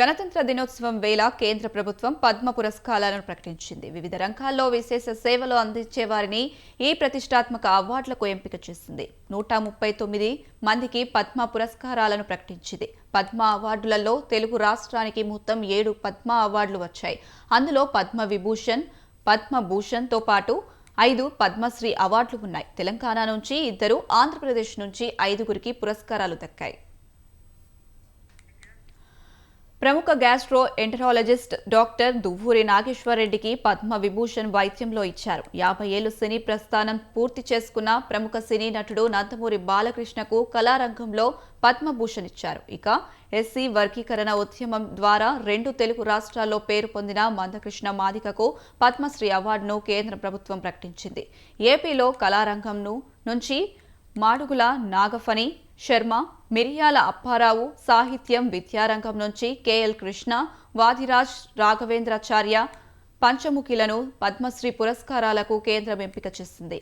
గణతంత్ర దినోత్సవం వేళ కేంద్ర ప్రభుత్వం పద్మ పురస్కారాలను ప్రకటించింది. వివిధ రంగాల్లో విశేష సేవలు అందించే వారిని ఈ ప్రతిష్టాత్మక అవార్డులకు ఎంపిక చేసింది. నూట ముప్పై తొమ్మిది మందికి పద్మ పురస్కారాలను ప్రకటించింది. పద్మ అవార్డులలో తెలుగు రాష్ట్రానికి మొత్తం ఏడు పద్మ అవార్డులు వచ్చాయి. అందులో పద్మ విభూషణ్ పద్మభూషణ్తో పాటు ఐదు పద్మశ్రీ అవార్డులు ఉన్నాయి. తెలంగాణ నుంచి ఇద్దరు ఆంధ్రప్రదేశ్ నుంచి ఐదుగురికి పురస్కారాలు దక్కాయి. ప్రముఖ గ్యాస్ట్రో ఎంటరాలజిస్ట్ డాక్టర్ దువ్వూరి నాగేశ్వరరెడ్డికి పద్మ విభూషణ్ వైద్యంలో ఇచ్చారు. యాభై ఏళ్ళు సినీ ప్రస్థానం పూర్తి చేసుకున్న ప్రముఖ సినీ నటుడు నందమూరి బాలకృష్ణకు కళారంగంలో పద్మభూషణ్ ఇచ్చారు. ఇక ఎస్సీ వర్గీకరణ ఉద్యమం ద్వారా రెండు తెలుగు రాష్ట్రాల్లో పేరు పొందిన మందకృష్ణ మాదికకు పద్మశ్రీ అవార్డును కేంద్ర ప్రభుత్వం ప్రకటించింది. ఏపీలో కళారంగంను నుంచి మాడుగుల నాగఫణి శర్మ మిరియాల అప్పారావు సాహిత్యం విద్యారంగం నుంచి కెఎల్ కృష్ణ వాదిరాజ్ రాఘవేంద్రాచార్య పంచముఖిలను పద్మశ్రీ పురస్కారాలకు కేంద్రం ఎంపిక చేసింది.